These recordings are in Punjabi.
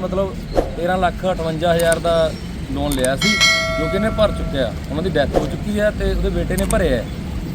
ਮਤਲਬ 13 ਲੱਖ 58 ਹਜ਼ਾਰ ਦਾ ਲੋਨ ਲਿਆ ਸੀ ਜੋ ਕਿ ਇਹਨੇ ਭਰ ਚੁੱਕਿਆ ਉਹਨਾਂ ਦੀ ਡੈਥ ਹੋ ਚੁੱਕੀ ਹੈ ਤੇ ਉਹਦੇ ਬੇਟੇ ਨੇ ਭਰਿਆ ਹੈ।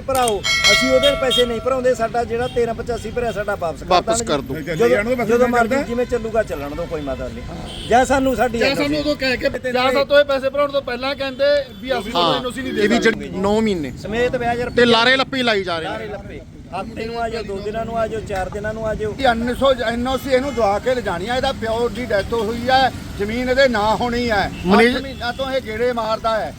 ਭਰਾਓ ਅਸੀਂ ਉਹਦੇ ਪੈਸੇ ਨਹੀਂ ਭਰਾਉਂਦੇ ਸਾਡਾ ਜਿਹੜਾ 1385 ਭਰਿਆ ਸਾਡਾ ਵਾਪਸ ਵਾਪਸ ਕਰ ਦਿਓ। ਜਦੋਂ ਜਦੋਂ ਮਰਜ਼ੀ ਜਿਵੇਂ ਚੱਲੂਗਾ ਚੱਲਣ ਦੋ ਕੋਈ ਮਤਲਬ ਨਹੀਂ। ਜਾਂ ਸਾਨੂੰ ਸਾਡੀ ਜਾਂ ਸਾਨੂੰ ਉਦੋਂ ਕਹਿ ਕੇ ਜਾਂ ਸਾਤੋਂ ਇਹ ਪੈਸੇ ਭਰਾਉਣ ਤੋਂ ਪਹਿਲਾਂ ਕਹਿੰਦੇ ਵੀ ਅਸੀਂ ਤੁਹਾਨੂੰ ਐਨਓਸੀ ਨਹੀਂ ਦੇ ਇਹ ਵੀ ਸਕਦੇ 9 ਮਹੀਨੇ। ਸਮੇਤ ਵਿਆਜ ਤੇ ਲਾਰੇ ਲੱਪੇ ਲਾਈ ਜਾ ਰਹੇ ਨੇ। ਲੱਪੇ। ਹਫ਼ਤੇ ਨੂੰ ਆ ਜਾਓ ਦੋ ਦਿਨਾਂ ਨੂੰ ਆ ਜਾਓ ਚਾਰ ਦਿਨਾਂ ਨੂੰ ਆ ਜਾਓ। ਐਨਐਸਓ ਐਨਓਸੀ ਇਹਨੂੰ ਦਵਾ ਕੇ ਲਿਜਾਣੀ ਆ ਇਹਦਾ ਪਿਓ ਦੀ ਡੈਥ ਹੋਈ ਹੈ ਜ਼ਮੀਨ ਇਹਦੇ ਨਾਂ ਹੋਣੀ ਮਨੀਜ- ਅੱਠ ਮਹੀਨਿਆਂ ਤੋਂ ਇਹ ਗੇੜੇ ਮਾਰਦਾ ਹੈ।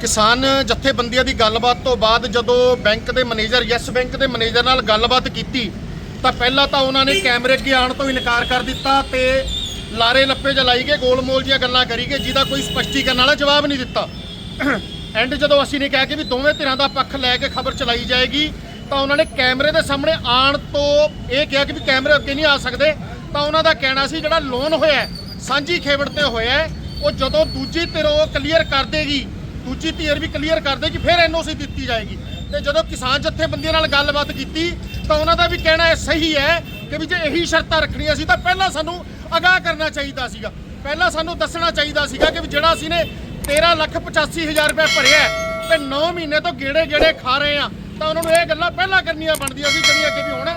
ਕਿਸਾਨ ਜਥੇਬੰਦੀਆਂ ਦੀ ਗੱਲਬਾਤ ਤੋਂ ਬਾਅਦ ਜਦੋਂ ਬੈਂਕ ਦੇ ਮੈਨੇਜਰ ਯੈਸ ਬੈਂਕ ਦੇ ਮੈਨੇਜਰ ਨਾਲ ਗੱਲਬਾਤ ਕੀਤੀ ਤਾਂ ਪਹਿਲਾਂ ਤਾਂ ਉਹਨਾਂ ਨੇ ਕੈਮਰੇ ਅੱਗੇ ਆਉਣ ਤੋਂ ਇਨਕਾਰ ਕਰ ਦਿੱਤਾ ਤੇ ਲਾਰੇ ਲੱਪੇ ਜਲਾਈ ਗਏ ਗੋਲਮੋਲ ਦੀਆਂ ਗੱਲਾਂ ਕਰੀ ਗਏ ਜਿਹਦਾ ਕੋਈ ਸਪਸ਼ਟੀਕਰਨ ਵਾਲਾ ਜਵਾਬ ਨਹੀਂ ਦਿੱਤਾ। ਐਂਡ ਜਦੋਂ ਅਸੀਂ ਨੇ ਕਿਹਾ ਕਿ ਵੀ ਦੋਵੇਂ ਧਿਰਾਂ ਦਾ ਪੱਖ ਲੈ ਕੇ ਖਬਰ ਚਲਾਈ ਜਾਏਗੀ, ਤਾਂ ਉਹਨਾਂ ਨੇ ਕੈਮਰੇ ਦੇ ਸਾਹਮਣੇ ਆਉਣ ਤੋਂ ਇਹ ਕਿਹਾ ਕਿ ਵੀ ਕੈਮਰੇ ਅੱਗੇ ਨਹੀਂ ਆ ਸਕਦੇ, ਤਾਂ ਉਹਨਾਂ ਦਾ ਕਹਿਣਾ ਸੀ ਜਿਹੜਾ ਲੋਨ ਹੋਇਆ ਸਾਂਝੀ ਖੇਵੜ ਤੇ ਹੋਇਆ ਉਹ ਜਦੋਂ ਦੂਜੀ ਧਿਰ ਉਹ ਕਲੀਅਰ ਕਰ ਦੇਗੀ, ਦੂਜੀ ਧਿਰ ਵੀ ਕਲੀਅਰ ਕਰ ਦੇਗੀ, ਫਿਰ ਐਨਓਸੀ ਦਿੱਤੀ ਜਾਏਗੀ। ਤੇ ਜਦੋਂ ਕਿਸਾਨ ਜਥੇਬੰਦੀਆਂ ਨਾਲ ਗੱਲਬਾਤ ਕੀਤੀ, ਤਾਂ ਉਹਨਾਂ ਦਾ ਵੀ ਕਹਿਣਾ ਹੈ ਸਹੀ ਹੈ ਕਿ ਵੀ ਜੇ ਇਹੀ ਸ਼ਰਤਾਂ ਰੱਖਣੀਆਂ ਸੀ, ਤਾਂ ਪਹਿਲਾਂ ਸਾਨੂੰ ਅਗਾਹ ਕਰਨਾ ਚਾਹੀਦਾ ਸੀਗਾ। ਪਹਿਲਾਂ ਸਾਨੂੰ ਦੱਸਣਾ ਚਾਹੀਦਾ ਸੀਗਾ ਕਿ ਵੀ ਜਿਹੜਾ ਅਸੀਂ ਨੇ 13 ਲੱਖ 85 ਹਜ਼ਾਰ ਰੁਪਏ ਭਰਿਆ ਹੈ ਤੇ 9 ਮਹੀਨੇ ਤੋਂ ਗੇੜੇ ਗੇੜੇ ਖਾ ਰਹੇ ਆ ਤਾਂ ਉਹਨਾਂ ਨੂੰ ਇਹ ਗੱਲਾਂ ਪਹਿਲਾਂ ਕਰਨੀਆਂ ਬਣਦੀਆਂ ਸੀ ਜਿਹੜੀਆਂ ਕਿ ਵੀ ਹੁਣ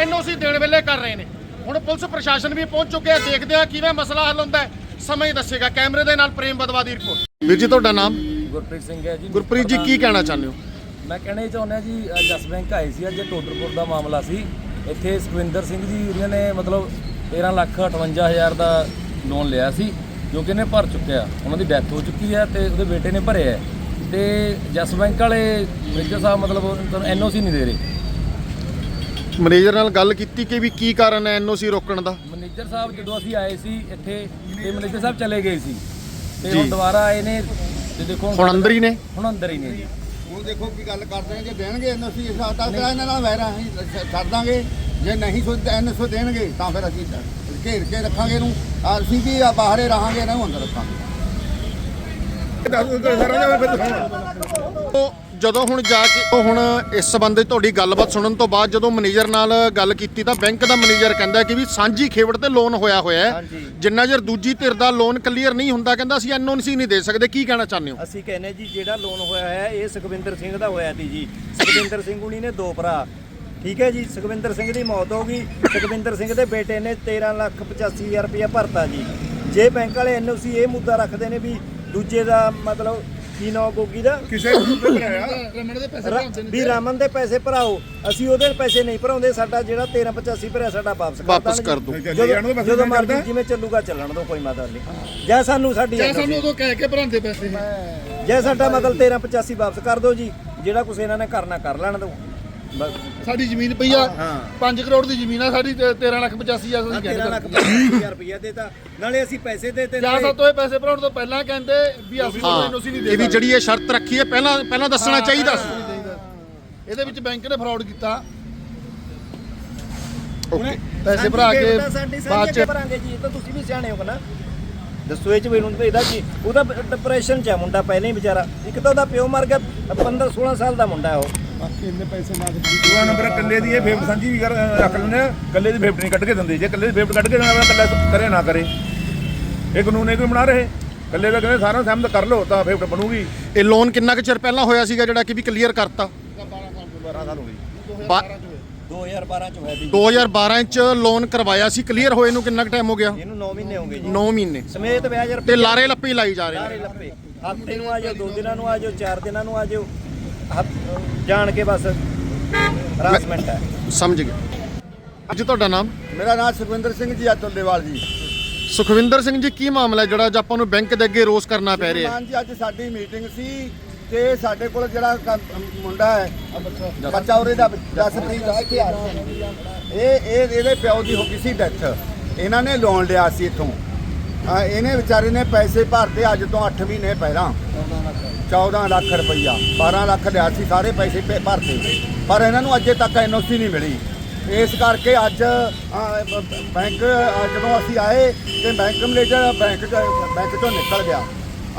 ਐਨਓਸੀ ਦੇਣ ਵੇਲੇ ਕਰ ਰਹੇ ਨੇ। ਹੁਣ ਪੁਲਿਸ ਪ੍ਰਸ਼ਾਸਨ ਵੀ ਪਹੁੰਚ ਚੁੱਕਿਆ ਦੇਖਦੇ ਆ ਕਿਵੇਂ ਮਸਲਾ ਹੱਲ ਹੁੰਦਾ ਹੈ। ਸਮਾਂ ਹੀ ਦੱਸੇਗਾ। ਕੈਮਰੇ ਦੇ ਨਾਲ ਪ੍ਰੇਮ ਬਦਵਾ ਦੀ ਰਿਪੋਰਟ। ਵੀਰ ਜੀ ਤੁਹਾਡਾ ਨਾਮ? ਗੁਰਪ੍ਰੀਤ ਸਿੰਘ ਹੈ ਜੀ। ਗੁਰਪ੍ਰੀਤ ਜੀ ਕੀ ਕਹਿਣਾ ਚਾਹੁੰਦੇ ਹੋ? ਮੈਂ ਕਹਿਣਾ ਇਹ ਚਾਹੁੰਦਾ ਜੀ ਜਸ ਬੈਂਕ ਆਏ ਸੀ ਅੱਜ ਟੋਡਰਪੁਰ ਦਾ ਮਾਮਲਾ ਸੀ। ਇੱਥੇ ਸੁਖਵਿੰਦਰ ਸਿੰਘ ਜੀ ਉਹਨਾਂ ਨੇ ਮਤਲਬ 13 ਲੱਖ 58 ਹਜ਼ਾਰ ਦਾ ਲੋਨ ਲਿਆ ਸੀ। ਜੋ ਕਿ ਇਹਨੇ ਭਰ ਚੁੱਕਿਆ। ਉਹਨਾਂ ਦੀ ਡੈਥ ਹੋ ਚੁੱਕੀ ਹੈ ਤੇ ਉਹਦੇ ਬੇਟੇ ਨੇ ਭਰਿਆ ਹੈ। ਤੇ ਜਸ ਬੈਂਕ ਵਾਲੇ ਮੈਨੇਜਰ ਸਾਹਿਬ ਮਤਲਬ ਐਨਓਸੀ ਨਹੀਂ ਦੇ ਰਹੇ। ਮੈਨੇਜਰ ਨਾਲ ਗੱਲ ਕੀਤੀ ਕਿ ਵੀ ਕੀ ਕਾਰਨ ਹੈ ਐਨਓਸੀ ਰੋਕਣ ਦਾ? ਮੈਨੇਜਰ ਸਾਹਿਬ ਜਦੋਂ ਅਸੀਂ ਆਏ ਸੀ ਇੱਥੇ ਤੇ ਮੈਨੇਜਰ ਸਾਹਿਬ ਚਲੇ ਗਏ ਸੀ। ਤੇ। ਹੁਣ ਦੁਬਾਰਾ ਆਏ ਨੇ ਤੇ ਦੇਖੋ ਹੁਣ ਅੰਦਰ ਹੀ ਨੇ? ਹੁਣ ਅੰਦਰ ਹੀ ਨੇ ਜੀ। ਹੁਣ ਦੇਖੋ ਕੀ ਗੱਲ ਕਰਦੇ ਨੇ ਜੇ ਦੇਣਗੇ ਐਨਓਸੀ ਸਾਡਾ ਤਾਂ ਇਹਨਾਂ ਨਾਲ ਵੈਰਾ ਅਸੀਂ ਛੱਡ ਦਾਂਗੇ। ਜੇ ਨਹੀਂ ਸੋ ਐਨਓਸੀ ਦੇਣਗੇ ਤਾਂ ਫਿਰ ਅਸੀਂ ਘੇਰ ਕੇ ਰੱਖਾਂਗੇ ਇਹਨੂੰ। ਅਸੀਂ ਵੀ ਆ ਬਾਹਰੇ ਰਹਾਂਗੇ ਇਹਨਾਂ ਨੂੰ ਅੰਦਰ ਰੱਖਾਂਗੇ। ਜਦੋਂ ਹੁਣ ਜਾ ਕੇ ਉਹ ਹੁਣ ਇਸ ਸੰਬੰਧੀ ਤੁਹਾਡੀ ਗੱਲਬਾਤ ਸੁਣਨ ਤੋਂ ਬਾਅਦ ਜਦੋਂ ਮੈਨੇਜਰ ਨਾਲ ਗੱਲ ਕੀਤੀ ਤਾਂ ਬੈਂਕ ਦਾ ਮੈਨੇਜਰ ਕਹਿੰਦਾ ਕਿ ਵੀ ਸਾਂਝੀ ਖੇਵੜ ਤੇ ਲੋਨ ਹੋਇਆ ਹੋਇਆ ਹੈ। ਜਿੰਨਾ ਚਿਰ ਦੂਜੀ ਧਿਰ ਦਾ ਲੋਨ ਕਲੀਅਰ ਨਹੀਂ ਹੁੰਦਾ ਕਹਿੰਦਾ ਅਸੀਂ ਐਨਓਸੀ ਨਹੀਂ ਦੇ ਸਕਦੇ ਕੀ ਕਹਿਣਾ ਚਾਹੁੰਦੇ ਹੋ? ਅਸੀਂ ਕਹਿੰਨੇ ਜੀ ਜਿਹੜਾ ਲੋਨ ਹੋਇਆ ਹੈ ਇਹ ਸੁਖਵਿੰਦਰ ਸਿੰਘ ਦਾ ਹੋਇਆ ਸੀ ਜੀ। ਸੁਖਵਿੰਦਰ ਸਿੰਘ ਹੁਣੀ ਨੇ ਦੋ ਭਰਾ। ਠੀਕ ਹੈ ਜੀ ਸੁਖਵਿੰਦਰ ਸਿੰਘ ਦੀ ਮੌਤ ਹੋ ਗਈ। ਸੁਖਵਿੰਦਰ ਸਿੰਘ ਦੇ ਬੇਟੇ ਨੇ 13 ਲੱਖ 85 ਹਜ਼ਾਰ ਰੁਪਇਆ ਭਰਤਾ ਜੀ। ਜੇ ਬੈਂਕ ਵਾਲੇ ਐਨਓਸੀ ਇਹ ਮੁੱਦਾ ਰੱਖਦੇ ਨੇ ਵੀ ਦੂਜੇ ਦਾ ਮਤਲਬ ਕੀ ਨੌ ਗੋਗੀ ਦਾ? ਕਿਸੇ ਨੂੰ ਭਰਾਇਆ ਰਮਣ ਦੇ ਪੈਸੇ ਰ- ਭਰਾਉਂਦੇ ਨੇ ਵੀ ਰਾਮਨ ਦੇ ਪੈਸੇ ਭਰਾਓ ਅਸੀਂ ਉਹਦੇ ਪੈਸੇ ਨਹੀਂ ਭਰਾਉਂਦੇ ਸਾਡਾ ਜਿਹੜਾ 1385 ਭਰਿਆ ਸਾਡਾ ਵਾਪਸ ਕਰ ਵਾਪਸ। ਕਰ ਦਿਓ। ਜਦੋਂ ਜਦੋਂ ਮਰਜ਼ੀ ਜਿਵੇਂ ਚੱਲੂਗਾ ਚੱਲਣ ਦੋ ਕੋਈ ਮਤਲਬ ਨਹੀਂ। ਜਾਂ ਸਾਨੂੰ ਸਾਡੀ ਜਾਂ ਸਾਨੂੰ ਉਦੋਂ ਕਹਿ ਕੇ ਭਰਾਉਂਦੇ ਪੈਸੇ। ਜੇ ਸਾਡਾ ਮਤਲਬ 1385 ਵਾਪਸ ਕਰ ਦਿਓ ਜੀ। ਜਿਹੜਾ ਕੁਛ ਇਹਨਾਂ ਨੇ ਕਰਨਾ ਕਰ ਲੈਣ ਦਿਓ ਬਸ ਸਾਡੀ ਜ਼ਮੀਨ ਪਈ ਆ ਹਾਂ 5 ਕਰੋੜ ਦੀ ਜ਼ਮੀਨ ਆ ਸਾਡੀ ਤੇ 13 ਲੱਖ 85 ਹਜ਼ਾਰ ਅਸੀਂ 13 ਲੱਖ ਕਹਿੰਦੇ ਪਚਾਸੀ ਹਜ਼ਾਰ ਰੁਪਇਆ ਦੇਤਾ ਨਾਲੇ ਅਸੀਂ ਪੈਸੇ ਦੇਤੇ ਜਾਂ ਨਾਲੇ- ਸਾਤੋਂ ਇਹ ਪੈਸੇ ਭਰਾਉਣ ਤੋਂ ਪਹਿਲਾਂ ਕਹਿੰਦੇ ਵੀ ਅਸੀਂ ਤੁਹਾਨੂੰ ਹਾਂ ਐਨਓਸੀ ਨਹੀਂ ਦੇ ਇਹ ਵੀ ਸਕਦੇ ਜਿਹੜੀ ਇਹ ਸ਼ਰਤ ਰੱਖੀ ਹੈ ਪਹਿਲਾਂ ਪਹਿਲਾਂ ਦੱਸਣਾ ਹਾਂ, ਚਾਹੀਦਾ। ਸੀ। ਇਹਦੇ ਵਿੱਚ ਬੈਂਕ ਨੇ ਫਰਾਡ ਕੀਤਾ। ਓਕੇ। ਪੈਸੇ ਭਰਾ ਕੇ ਬਾਅਦ ਚ ਭਰਾਂਗੇ ਜੀ ਇਹ ਤਾਂ ਤੁਸੀਂ ਵੀ ਸਿਆਣੇ ਹੋ ਨਾ ਦੱਸੋ ਇਹ ਚ ਮੈਨੂੰ ਇਹਦਾ ਕੀ ਉਹਦਾ ਡਿਪਰੈਸ਼ਨ ਚ ਆ ਮੁੰਡਾ ਪਹਿਲਾਂ ਹੀ ਵਿਚਾਰਾ। ਇੱਕ ਤਾਂ ਉਹਦਾ ਪਿਓ ਮਰ ਗਿਆ 15 16 ਸਾਲ ਦਾ ਮੁੰਡਾ ਹੈ ਉਹ। ਦੂਆ ਨੰਬਰ ਕੱਲੇ ਦੀ ਇਹ ਫੇਵਟ ਸਾਂਝੀ ਵੀ ਕਰ ਰੱਖ ਲੈਂਦੇ ਆ। ਕੱਲੇ ਦੀ ਫੇਵਟ ਨਹੀਂ ਕੱਢ ਕੇ ਦਿੰਦੇ। ਜੇ ਕੱਲੇ ਦੀ ਫੇਵਟ ਕੱਢ ਕੇ ਦੇਣਾ ਕੱਲਾ ਕਰੇ ਨਾ ਕਰੇ। ਇਹ ਕਾਨੂੰਨ ਇਹ ਕੋਈ ਬਣਾ ਰਹੇ? ਕੱਲੇ ਦਾ ਕਹਿੰਦੇ ਸਾਰਾ ਸਹਿਮਤ ਕਰ ਲਓ ਤਾਂ ਫੇਵਟ ਬਣੂਗੀ। ਇਹ ਲੋਨ ਕਿੰਨਾ ਕੁ ਚਿਰ ਪਹਿਲਾਂ ਹੋਇਆ ਸੀਗਾ ਜਿਹੜਾ ਕਿ ਵੀ ਕਲੀਅਰ ਕਰਤਾ? 12 ਸਾਲ ਹੋ ਗਏ ਬਾ- 2012 ਚ ਹੋਇਆ ਸੀ। 2012 ਚ ਲੋਨ ਕਰਵਾਇਆ ਸੀ। ਕਲੀਅਰ ਹੋਏ ਨੂੰ ਕਿੰਨਾ ਕੁ ਟਾਈਮ ਹੋ ਗਿਆ? ਇਹਨੂੰ 9 ਮਹੀਨੇ ਹੋ ਗਏ ਜੀ। 9 ਮਹੀਨੇ। ਸਮੇਤ ਵਿਆਜ ਤੇ ਰੁਪਏ ਲਾਰੇ ਲੱਪੇ ਲਾਈ ਜਾ ਰਹੇ ਨੇ। ਲੱਪੇ। ਹਫ਼ਤੇ ਨੂੰ ਆ ਜਾਓ ਦੋ ਦਿਨਾਂ ਨੂੰ ਆ ਜਾਓ ਚਾਰ ਦਿਨਾਂ ਨੂੰ ਆ ਜਾਓ। ਜਾਣ ਕੇ ਬਸ ਹਰਾਸਮੈਂਟ ਹੈ। ਸਮਝ ਗਏ। ਅੱਜ ਤੁਹਾਡਾ ਨਾਮ? ਮੇਰਾ ਨਾਮ ਸੁਖਵਿੰਦਰ ਸਿੰਘ ਜੀ ਅਤੁੱਲੇਵਾਲ ਜੀ। ਸੁਖਵਿੰਦਰ ਸਿੰਘ ਜੀ ਕੀ ਮਾਮਲਾ ਹੈ ਜਿਹੜਾ ਅੱਜ ਆਪਾਂ ਨੂੰ ਬੈਂਕ ਦੇ ਅੱਗੇ ਰੋਸ ਕਰਨਾ ਪੈ ਰਿਹਾ ਹੈ? ਜੀ ਅੱਜ ਸਾਡੀ ਮੀਟਿੰਗ ਸੀ ਤੇ ਸਾਡੇ ਕੋਲ ਜਿਹੜਾ ਕੰਮ- ਮੁੰਡਾ ਹੈ ਬੱਚਾ ਉਹਦੇ ਦਾ ਜਸਪ੍ਰੀਤ ਹੈ ਕਿ ਇਹ ਇਹ ਇਹਦੇ ਪਿਓ ਦੀ ਹੋ ਗਈ ਸੀ ਡੈਥ। ਇਹਨਾਂ ਨੇ ਲੋਨ ਲਿਆ ਸੀ ਇਥੋਂ। ਇਹਨੇ ਵਿਚਾਰੇ ਨੇ ਪੈਸੇ ਭਰਤੇ ਅੱਜ ਤੋਂ 8 ਮਹੀਨੇ ਪਹਿਲਾਂ। 14 ਲੱਖ ਰੁਪਈਆ 12 ਲੱਖ ਲਿਆ ਸੀ ਸਾਰੇ ਪੈਸੇ ਭੇ- ਭਰਤੇ। ਪਰ ਇਹਨਾਂ ਨੂੰ ਅਜੇ ਤੱਕ ਐਨਓਸੀ ਨਹੀਂ ਮਿਲੀ। ਇਸ ਕਰਕੇ ਅੱਜ ਅ, ਬ- ਬੈਂਕ ਅ, ਜਦੋਂ ਅਸੀਂ ਆਏ ਤੇ ਬੈਂਕ ਮੈਨੇਜਰ ਬੈਂਕ ਚ- ਬੈਂਕ ਤੋਂ ਨਿਕਲ ਗਿਆ।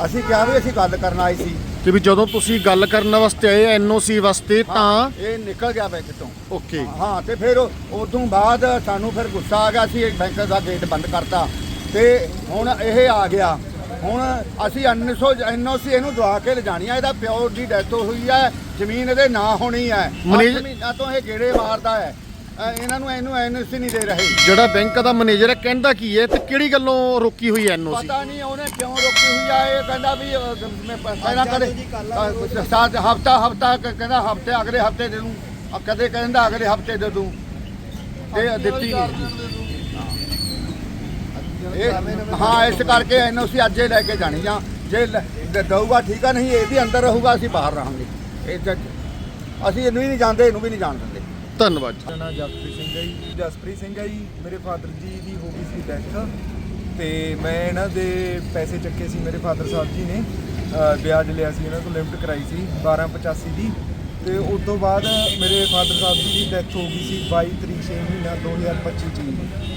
ਅਸੀਂ ਕਿਹਾ ਵੀ ਅਸੀਂ ਗੱਲ ਕਰਨ ਆਏ ਸੀ। ਕਿ ਵੀ ਜਦੋਂ ਤੁਸੀਂ ਗੱਲ ਕਰਨ ਵਾਸਤੇ ਆਏ ਐਨਓਸੀ ਵਾਸਤੇ ਤਾਂ ਇਹ ਨਿਕਲ ਗਿਆ ਬੈਂਕ ਤੋਂ ਓਕੇ। ਹਾਂ ਤੇ ਫਿਰ ਉਦੋਂ ਬਾਅਦ ਸਾਨੂੰ ਫਿਰ ਗੁੱਸਾ ਆ ਗਿਆ ਸੀ ਬੈਂਕ ਦਾ ਗੇਟ ਬੰਦ ਕਰਤਾ। ਤੇ ਹੁਣ ਇਹ ਆ ਗਿਆ। ਹੁਣ ਅਸੀਂ 900 ਐਨਓਸੀ ਇਹਨੂੰ ਦਵਾ ਕੇ ਲਿਜਾਣੀ ਆ ਇਹਦਾ ਪਿਓ ਦੀ ਡੈਥ ਹੋਈ ਹੈ ਜ਼ਮੀਨ ਇਹਦੇ ਨਾਂ ਹੋਣੀ ਮਨੇਜ- ਅੱਠ ਮਹੀਨਿਆਂ ਤੋਂ ਇਹ ਗੇੜੇ ਮਾਰਦਾ ਹੈ। ਅ, ਇਹਨਾਂ ਨੂੰ ਇਹਨੂੰ ਐਨਓਸੀ ਨਹੀਂ ਦੇ ਰਹੇ। ਜਿਹੜਾ ਬੈਂਕ ਦਾ ਮੈਨੇਜਰ ਹੈ ਕਹਿੰਦਾ ਕੀ ਹੈ ਤੇ ਕਿਹੜੀ ਗੱਲੋਂ ਰੋਕੀ ਹੋਈ ਹੈ ਐਨਓਸੀ ਪਤਾ ਨਹੀਂ ਉਹਨੇ ਕਿਉਂ ਰੋਕੀ ਹੋਈ ਆ ਇਹ ਕਹਿੰਦਾ ਵੀ ਅ, ਮੈਂ ਪ- ਪਹਿਲਾਂ ਕਦੇ ਸਾਥ ਹਫਤਾ ਹਫਤਾ ਕਹਿੰਦਾ ਹਫ਼ਤੇ ਅਗਲੇ ਹਫ਼ਤੇ ਦੇ ਦੂੰ। ਅ, ਕਦੇ ਕਹਿੰਦਾ ਅਗਲੇ ਹਫ਼ਤੇ ਦੇ ਦੂੰ। ਤੇ ਦਿੱਤੀ ਨਹੀਂ ਇਹ ਹਾਂ ਇਸ ਕਰਕੇ ਐਨਓਸੀ ਅੱਜ ਹੀ ਲੈ ਕੇ ਜਾਣੀ ਜਾਂ ਜੇ ਦਊਗਾ ਠੀਕ ਆ ਨਹੀਂ ਇਹ ਵੀ ਅੰਦਰ ਰਹੂਗਾ ਅਸੀਂ ਬਾਹਰ ਰਹਾਂਗੇ। ਇਹ ਅਸੀਂ ਇਹਨੂੰ ਵੀ ਨਹੀਂ ਜਾਣਦੇ ਇਹਨੂੰ ਵੀ ਨਹੀਂ ਜਾਣ ਦਿੰਦੇ। ਧੰਨਵਾਦ ਜੀ। ਮੇਰਾ ਨਾਮ ਜਸਪ੍ਰੀਤ ਸਿੰਘ ਹੈ ਜੀ। ਜਸਪ੍ਰੀਤ ਸਿੰਘ ਹੈ ਜੀ ਮੇਰੇ ਫਾਦਰ ਜੀ ਦੀ ਹੋ ਗਈ ਸੀ ਡੈਥ ਤੇ ਮੈਂ ਇਹਨਾਂ ਦੇ ਪੈਸੇ ਚੱਕੇ ਸੀ ਮੇਰੇ ਫਾਦਰ ਸਾਹਿਬ ਜੀ ਨੇ। ਵਿਆਜ ਲਿਆ ਸੀ ਇਹਨਾਂ ਤੋਂ ਲਿਮਟ ਕਰਾਈ ਸੀ 1285 ਦੀ। ਤੇ ਉਸ ਤੋਂ ਬਾਅਦ ਮੇਰੇ ਫਾਦਰ ਸਾਹਿਬ ਜੀ ਦੀ ਡੈਥ ਹੋ ਗਈ ਸੀ 22 ਤਰੀਕ 6 ਮਹੀਨਾ 2025 ਚ। ਜੀ।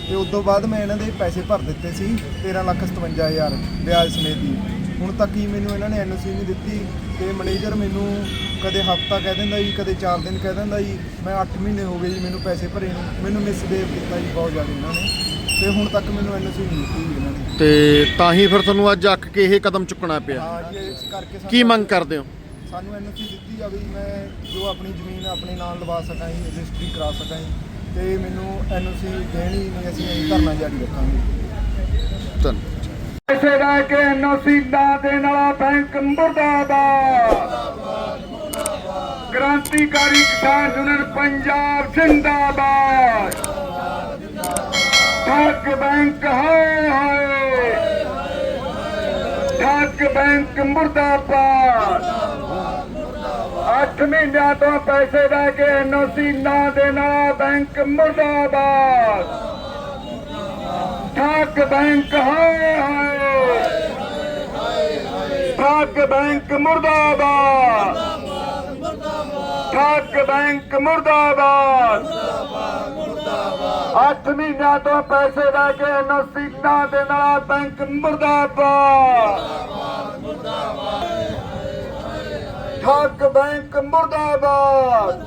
ਤੇ ਉਸ ਤੋਂ ਬਾਅਦ ਮੈਂ ਇਹਨਾਂ ਦੇ ਪੈਸੇ ਭਰ ਦਿੱਤੇ ਸੀ 13 ਲੱਖ 57000 ਵਿਆਜ ਸਮੇਤ ਹੀ। ਹੁਣ ਤੱਕ ਹੀ ਮੈਨੂੰ ਇਹਨਾਂ ਨੇ ਐਨਓਸੀ ਨਹੀਂ ਦਿੱਤੀ ਤੇ ਮੈਨੇਜਰ ਮੈਨੂੰ ਕਦੇ ਹਫਤਾ ਕਹਿ ਦਿੰਦਾ ਜੀ ਕਦੇ 4 ਦਿਨ ਕਹਿ ਦਿੰਦਾ ਜੀ ਮੈਂ 8 ਮਹੀਨੇ ਹੋ ਗਏ ਜੀ ਮੈਨੂੰ ਪੈਸੇ ਭਰੇ ਨੂੰ ਮੈਨੂੰ ਮਿਸਬੇਵ ਕੀਤਾ ਜੀ ਬਹੁਤ ਜ਼ਿਆਦਾ ਇਹਨਾਂ ਨੇ। ਤੇ ਹੁਣ ਤੱਕ ਮੈਨੂੰ ਐਨਓਸੀ ਨਹੀਂ ਦਿੱਤੀ ਜੀ ਇਹਨਾਂ ਨੇ। ਤੇ ਤਾਂ ਹੀ ਫਿਰ ਤੁਹਾਨੂੰ ਅੱਜ ਅੱਕ ਕੇ ਇਹ ਕਦਮ ਚੁੱਕਣਾ ਪਿਆ। ਹਾਂ ਜੀ ਇਸ ਕਰਕੇ ਸਾਨੂੰ- ਕੀ ਮੰਗ ਕਰਦੇ ਹੋ? ਸਾਨੂੰ ਐਨਓਸੀ ਦਿੱਤੀ ਜਾਵੇ ਜੀ, ਮੈਂ ਜੋ ਆਪਣੀ ਜ਼ਮੀਨ ਆਪਣੇ ਨਾਲ ਲਵਾ ਸਕਾਂ ਜੀ, ਰਜਿਸਟਰੀ ਕਰਾ ਸਕਾਂ ਜੀ, ਤੇ ਮੈਨੂੰ ਐਨਓਸੀ ਦੇਣੀ ਨਹੀਂ, ਅਸੀਂ ਇਹ ਧਰਨਾ ਜਾਰੀ ਰੱਖਾਂਗੇ। ਧੰਨਵਾਦ। ਪੈਸੇ ਲੈ ਕੇ ਐਨਓਸੀ ਨਾ ਦੇਣ ਵਾਲਾ ਬੈਂਕ ਮੁਰਦਾਬਾਦ। ਕ੍ਰਾਂਤੀਕਾਰੀ ਕਿਸਾਨ ਯੂਨੀਅਨ ਪੰਜਾਬ ਜਿੰਦਾਬਾਦ। ਠੱਗ ਬੈਂਕ, ਹਾਏ ਹਾਏ। ਠੱਗ ਬੈਂਕ ਮੁਰਦਾਬਾਦ। ਅੱਠ ਮਹੀਨਿਆਂ ਤੋਂ ਪੈਸੇ ਲੈ ਕੇ ਐਨਓਸੀ ਨਾ ਦੇਣ ਬੈਂਕ ਮੁਰਦਾਬਾਦ। ਠੱਗ ਬੈਂਕ, ਹਾਏ ਹਾਏ। ਠੱਗ ਬੈਂਕ ਮੁਰਦਾਬਾਦ। ਠੱਗ ਬੈਂਕ ਮੁਰਦਾਬਾਦ। ਅੱਠ ਮਹੀਨਿਆਂ ਤੋਂ ਪੈਸੇ ਲੈ ਕੇ ਨਸੀਨਾ ਦੇ ਨਾਲ ਬੈਂਕ ਮੁਰਦਾਬਾਦ। ਠੱਗ ਬੈਂਕ ਮੁਰਦਾਬਾਦ।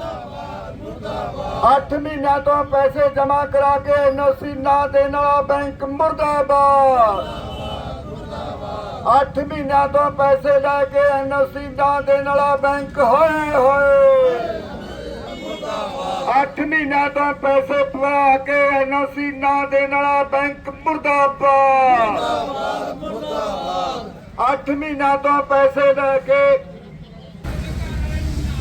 ਅੱਠ ਮਹੀਨਿਆਂ ਤੋਂ ਪੈਸੇ ਜਮ੍ਹਾਂ ਕਰਾ ਕੇ ਐਨਓਸੀ ਨਾ ਦੇਣ ਵਾਲਾ ਬੈਂਕ ਮੁਰਦਾਬਾਦ। ਅੱਠ ਮਹੀਨਿਆਂ ਤੋਂ ਪੈਸੇ ਲੈ ਕੇ ਐਨਓਸੀ ਨਾ ਦੇਣ ਵਾਲਾ ਬੈਂਕ ਹੋਏ ਹੋਏ। ਅੱਠ ਮਹੀਨਿਆਂ ਤੋਂ ਪੈਸੇ ਪਵਾ ਕੇ ਐਨਓਸੀ ਨਾ ਦੇਣ ਵਾਲਾ ਬੈਂਕ ਮੁਰਦਾਬਾਦ। ਅੱਠ ਮਹੀਨਿਆਂ ਤੋਂ ਪੈਸੇ ਲੈ ਕੇ